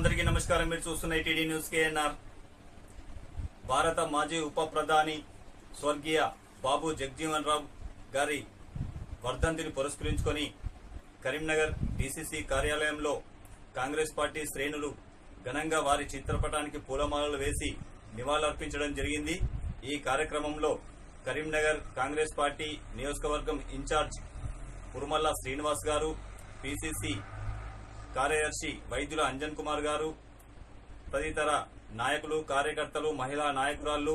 అందరికీ నమస్కారం. మీరు చూస్తున్న టీడీ న్యూస్ కేఎన్ఆర్ భారత మాజీ ఉప ప్రధాని స్వర్గీయ బాబు జగజీవన్ రావు గారి వర్ధంతిని పురస్కరించుకొని కరీంనగర్ డీసీసీ కార్యాలయంలో కాంగ్రెస్ పార్టీ శ్రేణులు ఘనంగా వారి చిత్రపటానికి పూలమాలలు వేసి నివాళులర్పించడం జరిగింది. ఈ కార్యక్రమంలో కరీంనగర్ కాంగ్రెస్ పార్టీ నియోజకవర్గం in charge Kurumalla Srinivas garu PCC కార్యదర్శి వైద్యుల అంజన్ కుమార్ గారు తదితర నాయకులు కార్యకర్తలు మహిళా నాయకురాళ్ళు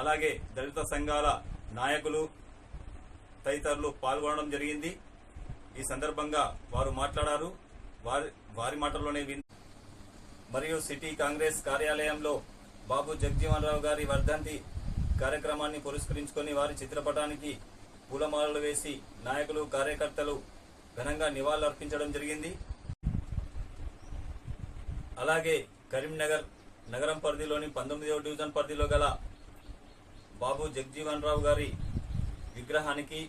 అలాగే దళిత సంఘాల నాయకులు తదితరులు పాల్గొనడం జరిగింది. ఈ సందర్భంగా వారు మాట్లాడారు. వారి వారి మాటల్లోనే మరియు సిటీ కాంగ్రెస్ కార్యాలయంలో బాబు జగజీవన్ రావు గారి వర్ధంతి కార్యక్రమాన్ని పురస్కరించుకొని వారి చిత్రపటానికి పూలమాలలు వేసి నాయకులు కార్యకర్తలు ఘనంగా నివాళులర్పించడం జరిగింది. అలాగే కరీంనగర్ నగరం పరిధిలోని పంతొమ్మిదవ డివిజన్ పరిధిలో గల బాబు జగజీవన్ రావు గారి విగ్రహానికి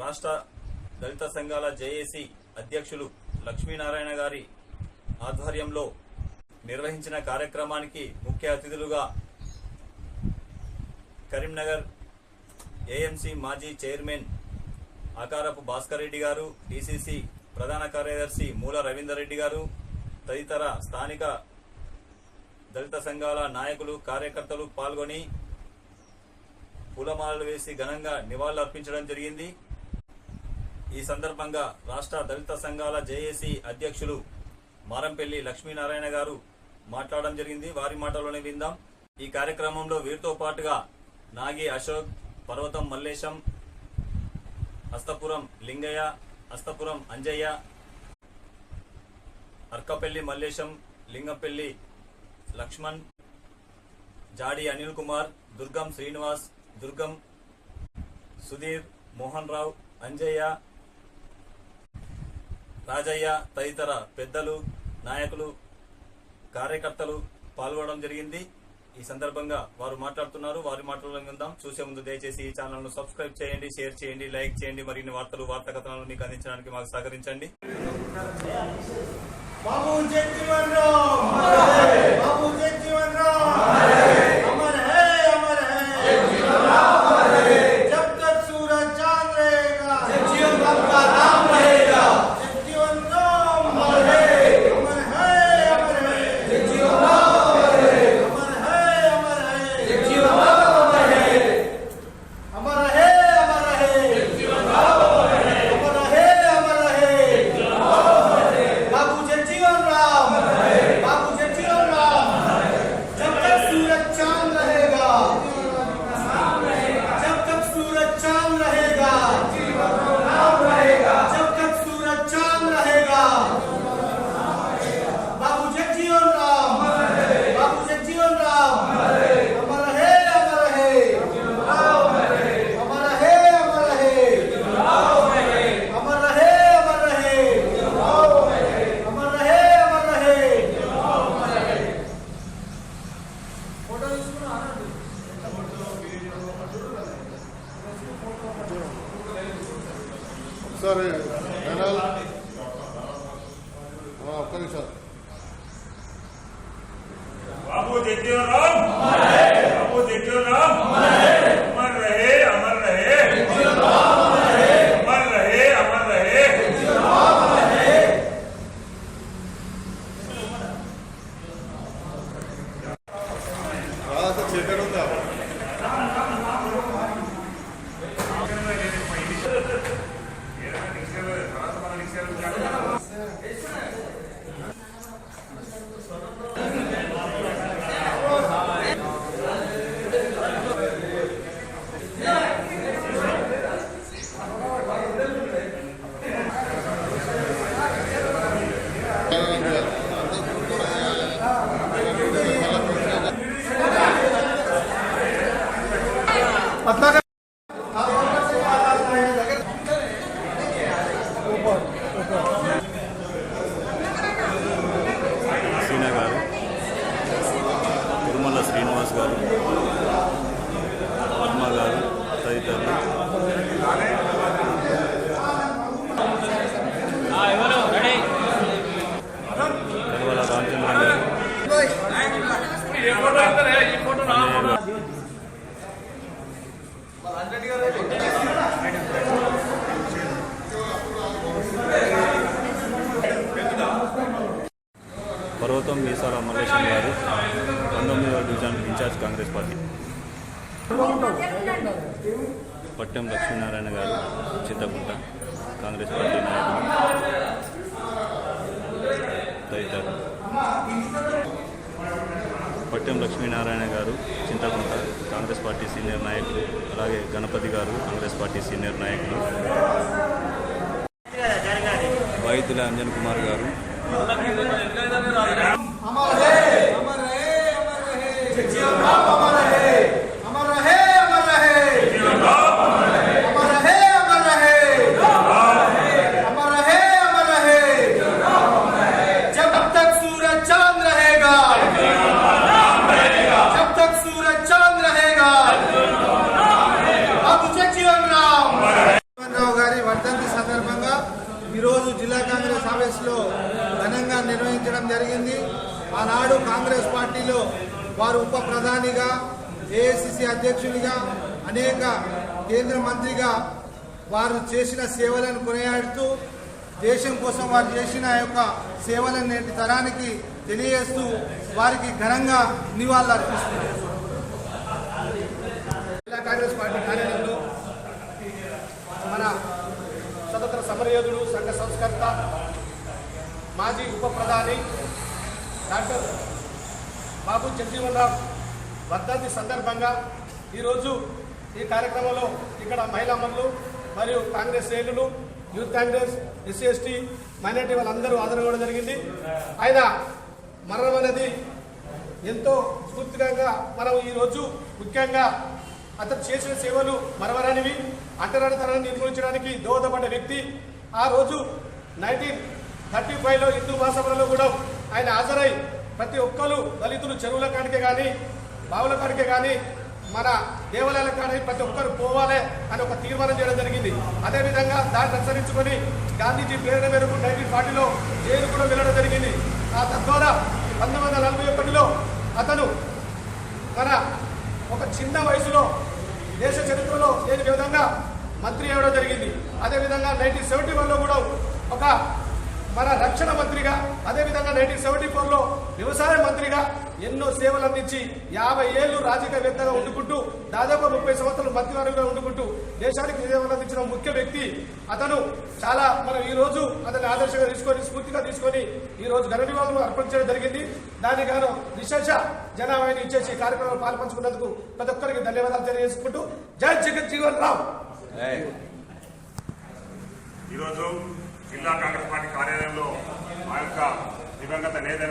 రాష్ట్ర దళిత సంఘాల జేఏసీ అధ్యక్షులు లక్ష్మీనారాయణ గారి ఆధ్వర్యంలో నిర్వహించిన కార్యక్రమానికి ముఖ్య అతిథులుగా కరీంనగర్ ఏఎంసీ మాజీ చైర్మన్ ఆకారపు భాస్కర్ రెడ్డి గారు డిసిసి ప్రధాన కార్యదర్శి మూల రవీందర్ రెడ్డి గారు తదితర స్థానిక దళిత సంఘాల నాయకులు కార్యకర్తలు పాల్గొని పూలమాలలు వేసి ఘనంగా నివాళులర్పించడం జరిగింది. ఈ సందర్భంగా రాష్ట్ర దళిత సంఘాల జేఏసీ అధ్యక్షులు మారంపల్లి లక్ష్మీనారాయణ గారు మాట్లాడడం జరిగింది. వారి మాటలోనే విందాం. ఈ కార్యక్రమంలో వీరితో పాటుగా నాగి అశోక్ పర్వతం మల్లేశం హస్తపురం లింగయ్య హస్తపురం అంజయ్య అర్కపల్లి మల్లేశం లింగపల్లి లక్ష్మణ్ జాడి అనిల్ కుమార్ దుర్గం శ్రీనివాస్ దుర్గం సుధీర్ మోహన్ రావు అంజయ్య రాజయ్య తదితర పెద్దలు నాయకులు కార్యకర్తలు పాల్గొనడం జరిగింది. ఈ సందర్భంగా వారు మాట్లాడుతున్నారు. వారి మాటలను విందాం. చూసే ముందు దయచేసి ఈ ఛానల్ను సబ్స్క్రైబ్ చేయండి షేర్ చేయండి లైక్ చేయండి. మరిన్ని వార్తలు వార్తా కథనాలు మీకు అందించడానికి మాకు సహకరించండి. బాబు జగ్జీవన్ రావు! బాబు జగ్జీవన్ రావు! titirun పర్వతం మీసాల మల్లేశం గారు పంతొమ్మిదవ division incharge Congress party. Pattem Lakshminarayana garu Chinthakunta Congress party నాయకులు తదితరులు. పట్టెం లక్ష్మీనారాయణ గారు చింతకుంట కాంగ్రెస్ పార్టీ సీనియర్ నాయకులు అలాగే గణపతి గారు కాంగ్రెస్ పార్టీ సీనియర్ నాయకులు. వైద్యుల అంజన్ కుమార్ గారు అధ్యక్షునిగా అనేక కేంద్ర మంత్రిగా వారు చేసిన సేవలను కొనియాడుతూ దేశం కోసం వారు చేసిన యొక్క సేవలను నేటి తరానికి తెలియజేస్తూ వారికి ఘనంగా నివాళులు అర్పిస్తున్నారు జిల్లా కాంగ్రెస్ పార్టీ కార్యాలయంలో మన స్వతంత్ర సమరయోధుడు సంఘ సంస్కర్త మాజీ ఉప ప్రధాని డాక్టర్ బాబు జగజీవన్ రావు వర్ధంతి సందర్భంగా ఈరోజు ఈ కార్యక్రమంలో ఇక్కడ మహిళా మండలు మరియు కాంగ్రెస్ శ్రేణులు youth Congress SC ST minority వాళ్ళందరూ హాజరవ్వడం జరిగింది. ఆయన మరణం అనేది ఎంతో స్ఫూర్తికరంగా మనం ఈరోజు ముఖ్యంగా అతను చేసిన సేవలు మరవరానివి అంటరానితనాన్ని నిర్మూలించడానికి దోహదపడ్డ వ్యక్తి. ఆ రోజు నైన్టీన్ థర్టీ ఫైవ్లో హిందూ మహాసభలో కూడా ఆయన హాజరై ప్రతి ఒక్కరు దళితులు చెరువుల కాడికే కానీ బావుల కాడికే కానీ మన దేవాలయాల కాడ ప్రతి ఒక్కరు పోవాలి అని ఒక తీర్మానం చేయడం జరిగింది. అదేవిధంగా దాన్ని అనుసరించుకొని గాంధీజీ ప్రేరణ మేరకు నైన్టీన్ ఫార్టీలో జైలు కూడా వెళ్ళడం జరిగింది. ఆ తద్వారా పంతొమ్మిది వందల నలభై ఒకటిలో అతను మన ఒక చిన్న వయసులో దేశ చరిత్రలో లేని విధంగా మంత్రి అవ్వడం జరిగింది. అదేవిధంగా నైన్టీన్ సెవెంటీ వన్లో కూడా ఒక మన రక్షణ మంత్రిగా అదేవిధంగా నైన్టీన్ సెవెంటీ ఫోర్లో వ్యవసాయ మంత్రిగా ఎన్నో సేవలు అందించి యాభై ఏళ్ళు రాజకీయవేత్తగా ఉండుకుంటూ దాదాపు ముప్పై సంవత్సరాలు మంత్రివర్గంగా ఉండుకుంటూ దేశానికి సేవలు అందించిన ముఖ్య వ్యక్తి అతను చాలా మనం ఈ రోజు అతన్ని ఆదర్శంగా తీసుకొని స్ఫూర్తిగా తీసుకొని ఈ రోజు ఘన నివాళులు అర్పించడం జరిగింది. దానికి గాను విశేష జనాభాని ఇచ్చేసి కార్యక్రమాలు పాల్పంచుకున్నందుకు ప్రతి ఒక్కరికి ధన్యవాదాలు తెలియజేసుకుంటూ జై జగత్ జీవన్ రామ్. ఈరోజు జిల్లా కాంగ్రెస్ పార్టీ కార్యాలయంలో ఆ యొక్క దివంగత నేత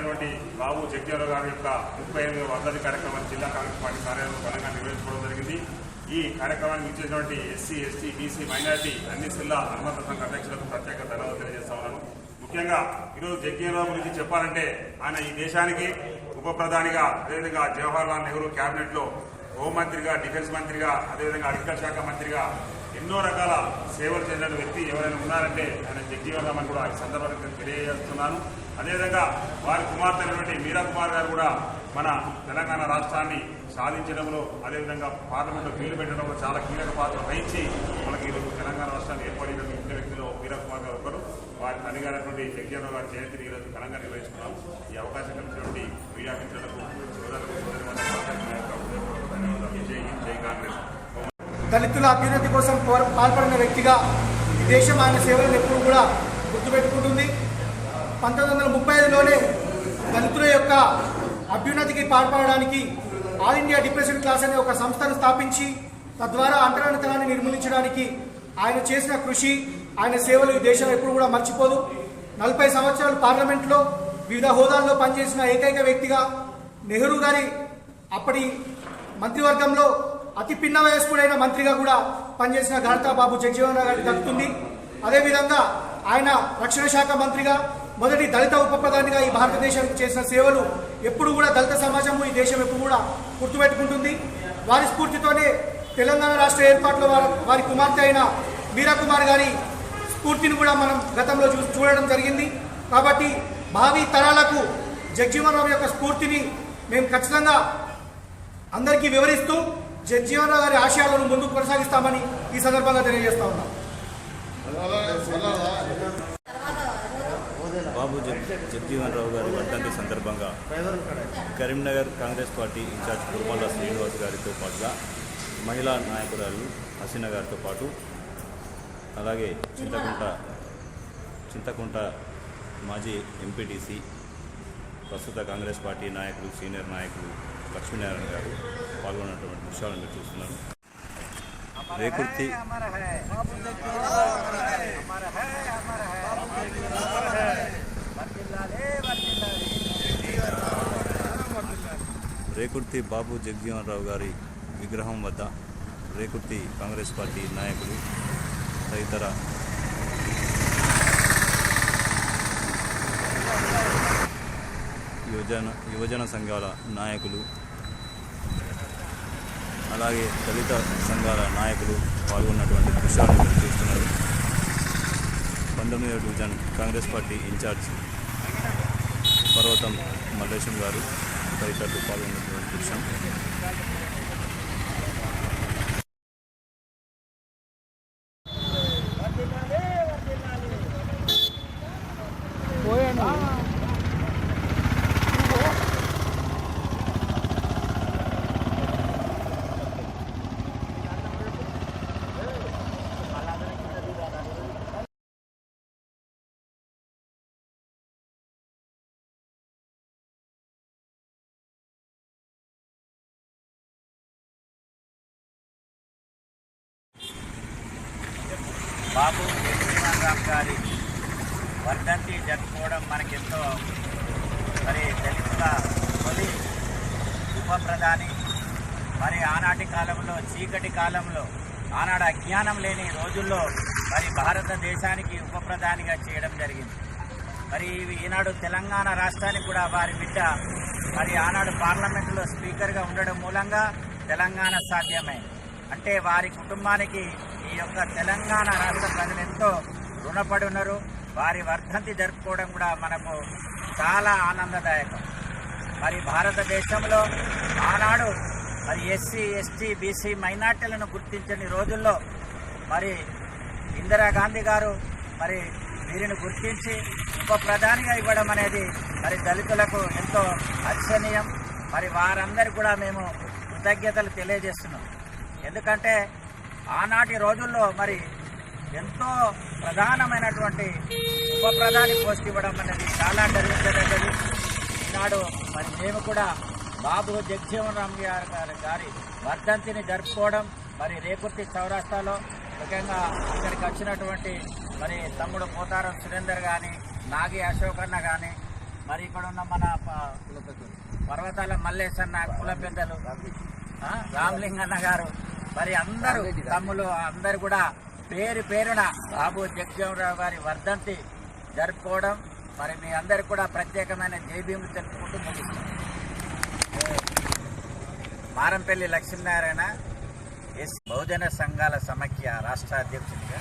బాబు జగ్జీవరావు గారి యొక్క ముప్పై ఎనిమిది వందల కార్యక్రమాన్ని జిల్లా కాంగ్రెస్ పార్టీ కార్యాలయంలో ఘనంగా నిర్వహించుకోవడం జరిగింది. ఈ కార్యక్రమానికి ఇచ్చేటువంటి ఎస్సీ ఎస్టీ బీసీ మైనార్టీ అన్ని జిల్లా హనుమంత సంఘ అధ్యక్షులకు ప్రత్యేక ధన్యవాదాలు తెలియజేస్తా ఉన్నాను ముఖ్యంగా ఈరోజు జగ్జీవరావు గురించి చెప్పాలంటే ఆయన ఈ దేశానికి ఉప ప్రధానిగా అదేవిధంగా జవహర్ లాల్ నెహ్రూ క్యాబినెట్లో హోంమంత్రిగా డిఫెన్స్ మంత్రిగా అదేవిధంగా అగ్రికల్చర్ శాఖ మంత్రిగా ఎన్నో రకాల సేవలు చేసిన వ్యక్తి ఎవరైనా ఉన్నారంటే ఆయన జగ్జీవన్ రామన్ కూడా ఈ సందర్భంగా తెలియజేస్తున్నాను. అదేవిధంగా వారి కుమార్తె మీరా కుమార్ గారు కూడా మన తెలంగాణ రాష్ట్రాన్ని సాధించడంలో అదేవిధంగా పార్లమెంట్లో బిల్లు పెట్టడంలో చాలా కీలక పాత్ర వహించి మనకి తెలంగాణ రాష్ట్రాన్ని ఏర్పడిన ముఖ్య వ్యక్తిలో మీరా కుమార్ గారు ఒకరు వారి తల్లి గారైనటువంటి జగ్జీవన్ గారి జయంతిని ఈరోజు ఘనంగా నిర్వహిస్తున్నాం. ఈ అవకాశం కలిసినటువంటి మీడియా మిత్రులకు కాంగ్రెస్. దళితుల అభ్యున్నతి కోసం పాల్పడిన వ్యక్తిగా ఈ దేశం ఆయన సేవలను ఎప్పుడు కూడా గుర్తుపెట్టుకుంటుంది. పంతొమ్మిది వందల ముప్పై ఐదులోనే దళితుల యొక్క అభ్యున్నతికి పాల్పడడానికి ఆల్ ఇండియా డిప్రెషన్ క్లాస్ అనే ఒక సంస్థను స్థాపించి తద్వారా అంటరానితనాన్ని నిర్మూలించడానికి ఆయన చేసిన కృషి ఆయన సేవలు ఈ దేశం ఎప్పుడు కూడా మర్చిపోదు. నలభై సంవత్సరాలు పార్లమెంట్లో వివిధ హోదాల్లో పనిచేసిన ఏకైక వ్యక్తిగా నెహ్రూ గారి అప్పటి మంత్రివర్గంలో అతి పిన్న వయస్కుడైన మంత్రిగా కూడా పనిచేసిన ఘనతా బాబు జగజీవన్ గారికి దక్కుతుంది అదేవిధంగా ఆయన రక్షణ శాఖ మంత్రిగా మొదటి దళిత ఉప ప్రధానిగా ఈ భారతదేశానికి చేసిన సేవలు ఎప్పుడు కూడా దళిత సమాజము ఈ దేశం ఎప్పుడు కూడా గుర్తుపెట్టుకుంటుంది. వారి స్ఫూర్తితోనే తెలంగాణ రాష్ట్ర ఏర్పాటులో వారి వారి కుమార్తె అయిన మీరా కుమార్ గారి స్ఫూర్తిని కూడా మనం గతంలో చూ చూడడం జరిగింది. కాబట్టి భావి తరాలకు జగ్జీవనరావు యొక్క స్ఫూర్తిని మేము ఖచ్చితంగా అందరికీ వివరిస్తూ జగ్జీవనరావు గారి ఆశయాలను ముందుకు కొనసాగిస్తామని ఈ సందర్భంగా తెలియజేస్తా ఉన్నాం. బాబు జగజీవన్ రావు గారి వర్ధంతి సందర్భంగా కరీంనగర్ కాంగ్రెస్ పార్టీ ఇన్ఛార్జ్ కుర్మల్ల శ్రీనివాస్ గారితో పాటుగా మహిళా నాయకురాలు హసీనా గారితో పాటు అలాగే చింతకుంట చింతకుంట మాజీ ఎంపీటీసీ ప్రస్తుత కాంగ్రెస్ పార్టీ నాయకులు సీనియర్ నాయకులు లక్ష్మీనారాయణ గారు పాల్గొన్నటువంటి దృశ్యాలను మీరు చూస్తున్నారు. రేకుర్తి రేకుర్తి బాబు జగజీవన్ రావు గారి విగ్రహం వద్ద రేకుర్తి కాంగ్రెస్ పార్టీ నాయకులు తదితర యువజన యువజన సంఘాల నాయకులు అలాగే దళిత సంఘాల నాయకులు పాల్గొన్నటువంటి దృశ్యాలను మీరు చూస్తున్నారు. పంతొమ్మిదవ డివిజన్ కాంగ్రెస్ పార్టీ ఇన్ఛార్జ్ పర్వతం మల్లేశం గారు తదితరులు పాల్గొన్నటువంటి బాబు జగజీవన్ రామ్ గారి వర్ధంతి జరుపుకోవడం మనకెంతో మరి దళితుల తొలి ఉప ప్రధాని. మరి ఆనాటి కాలంలో చీకటి కాలంలో ఆనాడు అజ్ఞానం లేని రోజుల్లో మరి భారతదేశానికి ఉప ప్రధానిగా చేయడం జరిగింది. మరి ఈనాడు తెలంగాణ రాష్ట్రానికి కూడా వారి బిడ్డ మరి ఆనాడు పార్లమెంటులో స్పీకర్గా ఉండడం మూలంగా తెలంగాణ సాధ్యమైంది అంటే వారి కుటుంబానికి ఈ యొక్క తెలంగాణ రాష్ట్ర ప్రజలు ఎంతో రుణపడి ఉన్నారు. వారి వర్ధంతి జరుపుకోవడం కూడా మనకు చాలా ఆనందదాయకం. మరి భారతదేశంలో ఆనాడు మరి ఎస్సీ ఎస్టీ బీసీ మైనార్టీలను గుర్తించని రోజుల్లో మరి ఇందిరాగాంధీ గారు మరి వీరిని గుర్తించి ఉప ప్రధానిగా ఇవ్వడం అనేది మరి దళితులకు ఎంతో హర్షణీయం. మరి వారందరికీ కూడా మేము కృతజ్ఞతలు తెలియజేస్తున్నాం. ఎందుకంటే ఆనాటి రోజుల్లో మరి ఎంతో ప్రధానమైనటువంటి ఉప ప్రధాని పోస్ట్ ఇవ్వడం అనేది చాలా గర్వించదగ్గది ఈనాడు మరి మేము కూడా బాబు జగజీవన్ రామ్ గారి గారి- గారి వర్ధంతిని జరుపుకోవడం మరి రేకుర్తి చౌరాస్తాలో ముఖ్యంగా ఇక్కడికి వచ్చినటువంటి మరి తమ్ముడు పోతారం సురేందర్ కానీ నాగి అశోక్ అన్న కానీ మరి ఇక్కడ ఉన్న మన పర్వతాల మల్లేశన్న కుల పెద్దలు రామలింగన్న గారు మరి అందరూ తమ్ములు అందరు కూడా పేరు పేరున బాబు జగజీవనరావు గారి వర్ధంతి జరుపుకోవడం మరి మీ అందరికి కూడా ప్రత్యేకమైన జైభీములు తెలుపుకుంటూ ముగిస్తాం. మారంపల్లి లక్ష్మీనారాయణ ఎస్. బహుజన సంఘాల సమైక్య రాష్ట్ర అధ్యక్షుడిగా